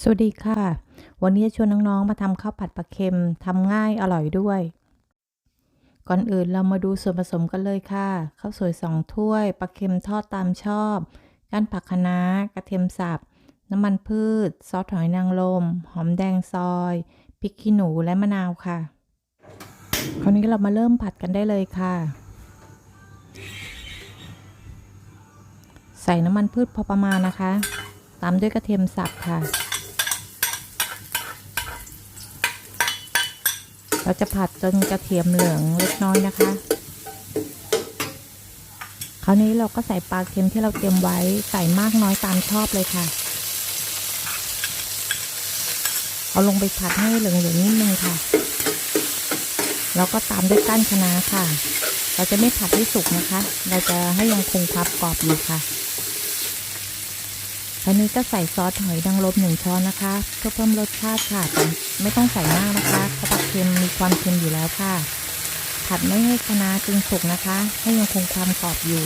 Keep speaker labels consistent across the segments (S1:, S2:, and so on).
S1: สวัสดีค่ะ วันนี้จะชวนน้อง ๆ มาทำข้าวผัดปลาเค็มทำง่ายอร่อยด้วย ก่อนอื่นเรามาดูส่วนผสมกันเลยค่ะ ข้าวสวย2ถ้วยปลาเค็มทอดตามชอบก้านผักคะน้ากระเทียมสับ น้ำมันพืช ซอสหอยนางรมหอมแดงซอยพริกขี้หนูและมะนาวค่ะ คราวนี้เรามาเริ่มผัดกันได้เลยค่ะ ใส่น้ำมันพืชพอประมาณนะคะ ตามด้วยกระเทียมสับค่ะ เราจะผัดจนกระเทียมเหลืองเล็กน้อยนะคะ คราวนี้เราก็ใส่ปลาเค็มที่เราเตรียมไว้ใส่มากน้อยตามชอบเลยค่ะ เอาลงไปผัดให้เหลืองๆนิดนึงค่ะ แล้วก็ตามด้วยก้านคะน้าค่ะ เราจะไม่ผัดให้สุกนะคะ เราจะให้ยังคงความกรอบอยู่ค่ะ คราวนี้ก็ใส่ซอสหอยนางรมหนึ่งช้อนนะคะเพื่อเพิ่มรสชาติค่ะแต่ไม่ต้องใส่มากนะคะเพราะปลาเค็มมีความเค็มอยู่แล้วค่ะ ผัดไม่ให้คะน้าจึงสุกนะคะ ให้ยังคงความกรอบอยู่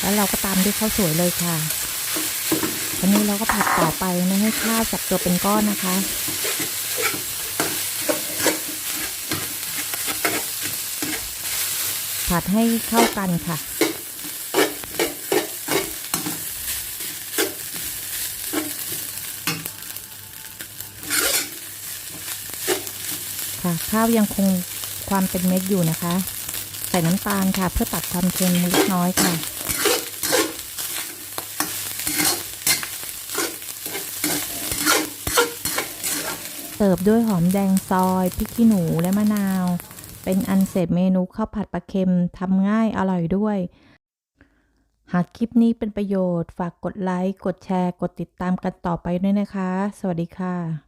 S1: แล้วเราก็ตามด้วยข้าวสวยเลยค่ะคราวนี้เราก็ผัดต่อไปไม่ให้ข้าวจับตัวเป็นก้อนนะคะผัดให้เข้ากันค่ะ ค่ะ ข้าวยังคงความเป็นเม็ดอยู่นะคะ ใส่น้ำตาลค่ะ เพื่อตัดความเค็มเล็กน้อยค่ะ เสิร์ฟด้วยหอมแดงซอยพริกขี้หนูและมะนาว เป็นอันเสร็จเมนูข้าวผัดปลาเค็มทำง่ายอร่อยด้วย หากคลิปนี้เป็นประโยชน์ ฝากกดไลค์ กดแชร์ กดติดตามกันต่อไปด้วยนะคะ สวัสดีค่ะ